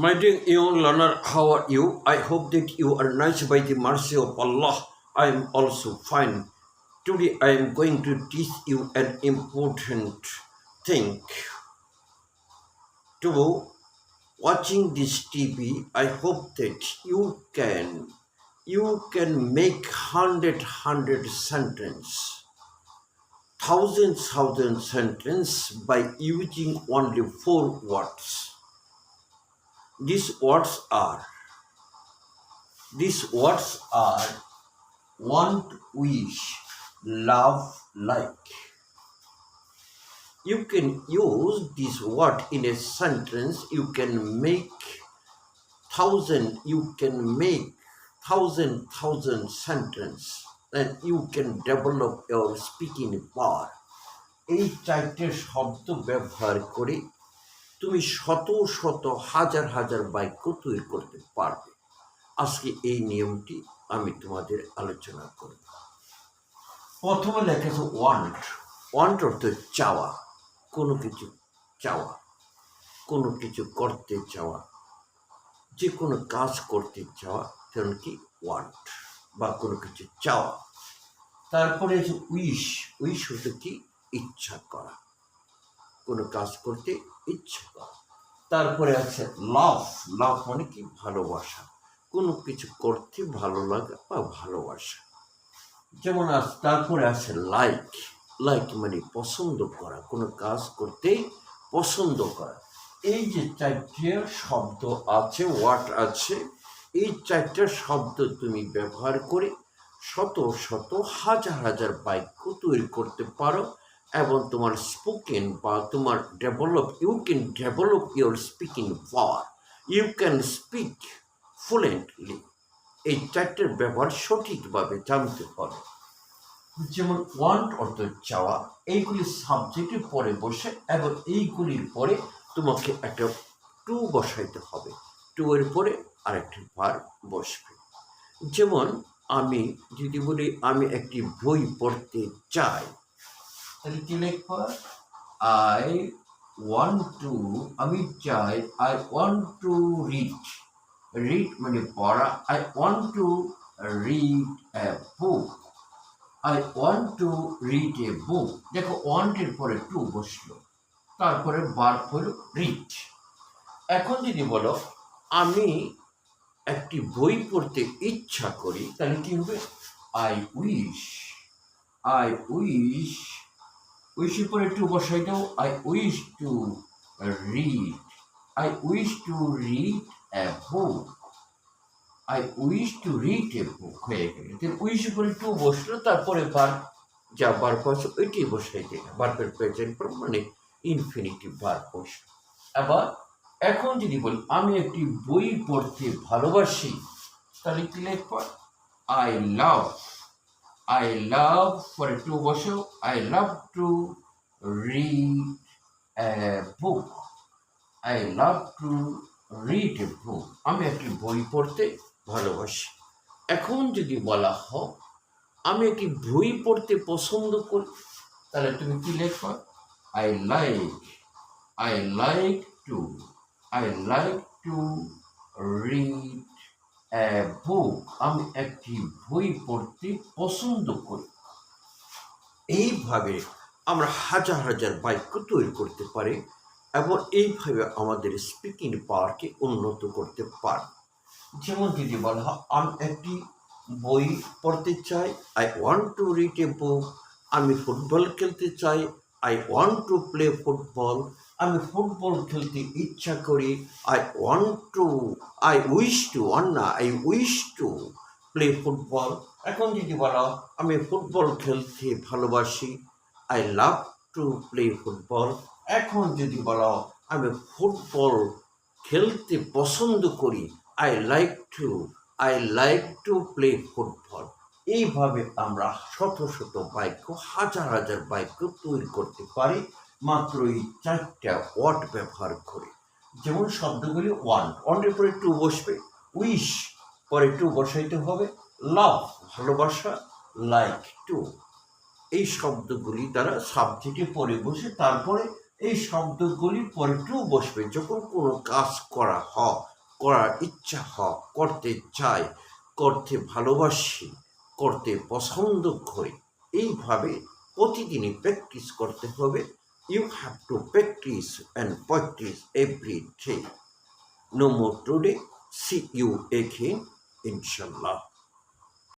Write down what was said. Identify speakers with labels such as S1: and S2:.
S1: My dear young learner, how are you? I hope that you are nice by the mercy of Allah. I am also fine. Today I am going to teach you an important thing. To watching this TV, I hope that you can you can make hundred hundred sentence, thousand thousand sentence by using only four words These words are these words are want, wish, love, like. You can use this word in a sentence. You can make thousand. You can make thousand thousand sentence, and you can develop your speaking power. এই চারটে শব্দ ব্যবহার করে তুমি শত শত হাজার হাজার বাক্য তৈরি করতে পারবে। আজকে এই নিয়মটি আমি তোমাদের আলোচনা করব। প্রথমে লেখেছে ওয়ান্ট ওয়ান্ট অর্থ চাওয়া, কোনো কিছু চাওয়া, কোনো কিছু করতে চাওয়া যে কোনো কাজ করতে চাওয়া তেমন কি ওয়ান্ট বা কোনো কিছু চাওয়া। তারপরে আছে উইশ উইশ হচ্ছে কি? ইচ্ছা করা। কোনো কাজ করতে ইচ্ছে করা তারপরে আছে লাভ। লাভ মানে কি? ভালোবাসা। কোনো কিছু করতে ভালো লাগা বা ভালোবাসা। যেমন আজ তারপরে আছে লাইক লাইক মানে পছন্দ করা। কোনো কাজ করতে পছন্দ করা। এই যে চারটে শব্দ আছে ওয়াট আছে, এই চারটে শব্দ তুমি ব্যবহার করে শত শত হাজার হাজার বাক্য তৈরি করতে পারো। এবং তোমার স্পোকেন বা তোমার develop you can develop your speaking power you can speak fluently এই চারটের ব্যবহার সঠিকভাবে জানতে হবে যেমন ওয়ান্ট অর্থ চাওয়া, এইগুলি সাবজেক্টের পরে বসে এবং এইগুলির পরে তোমাকে একটা টু বসাইতে হবে। টু এর পরে আরেকটি ভার বসবে। যেমন আমি যদি বলি আমি একটি বই পড়তে চাই তাহলে কি লিখব আই ওয়ান টু আমি চাই I want to read read মানে পড়া I want to read a book I want to read a book দেখো ওয়ান্টের পরে টু বসল। তারপরে বার হলো রিড এখন যদি বলো, আমি একটি বই পড়তে ইচ্ছা করি, তাহলে কি হবে? আই উইশ আই উইশ উইশের পরে টু বসাই দাও। I wish to read I wish to read a book I wish to read a book হয়ে গেল। উইশের পরে টু বসল, তারপরে বার যা বার বসো ওইটাই বসাই দিই বারবার প্রেজেন্ট ফর্ম মানে ইনফিনিটিভ বার বসো আবার এখন যদি বলি, আমি একটি বই পড়তে ভালোবাসি, তাহলে কি লিখব? আই লাভ আই লাভ পরে টু বসো I love to read a book I love to read a book আমি একটি বই পড়তে ভালোবাসি। এখন যদি বলা হয়, আমি একটি বই পড়তে পছন্দ করি, তাহলে তুমি কি লেখবা I like I like to I like to read book আমি একটি বই পড়তে পছন্দ করি। এইভাবে আমরা হাজার হাজার বাক্য তৈরি করতে পারি এবং এইভাবে আমাদের স্পিকিং পাওয়ারকে উন্নত করতে পারি। যেমন যদি বলা হয়, আমি একটি বই পড়তে চাই I want to read a book আমি ফুটবল খেলতে চাই I want to play football আমি ফুটবল খেলতে ইচ্ছা করি। I want to I wish to want না I wish to play football এখন যদি বলো, আমি ফুটবল খেলতে ভালোবাসি। I love to play football এখন যদি বলো, আমি ফুটবল খেলতে পছন্দ করি। I like to I like to play football এইভাবে আমরা শত শত বাক্য হাজার হাজার বাক্য তৈরি করতে পারি। মাত্র এই চারটা ওয়ার্ড ব্যবহার করে। যেমন শব্দগুলি ওয়ান ওয়ানের পরে টু বসবে। উইশ পরে টু বসাইতে হবে। লাভ ভালোবাসা লাইক টু এই শব্দগুলি দ্বারা সাবজেক্টে পরে বসে, তারপরে এই শব্দগুলি পরে টু বসবে। যখন কোনো কাজ করা হয়, করার ইচ্ছা হয়, করতে চাই করতে ভালোবাসি, করতে পছন্দ করি, এইভাবে প্রতিদিনই প্র্যাকটিস করতে হবে। You have to practice and practice every day. No more today. See you again, inshallah.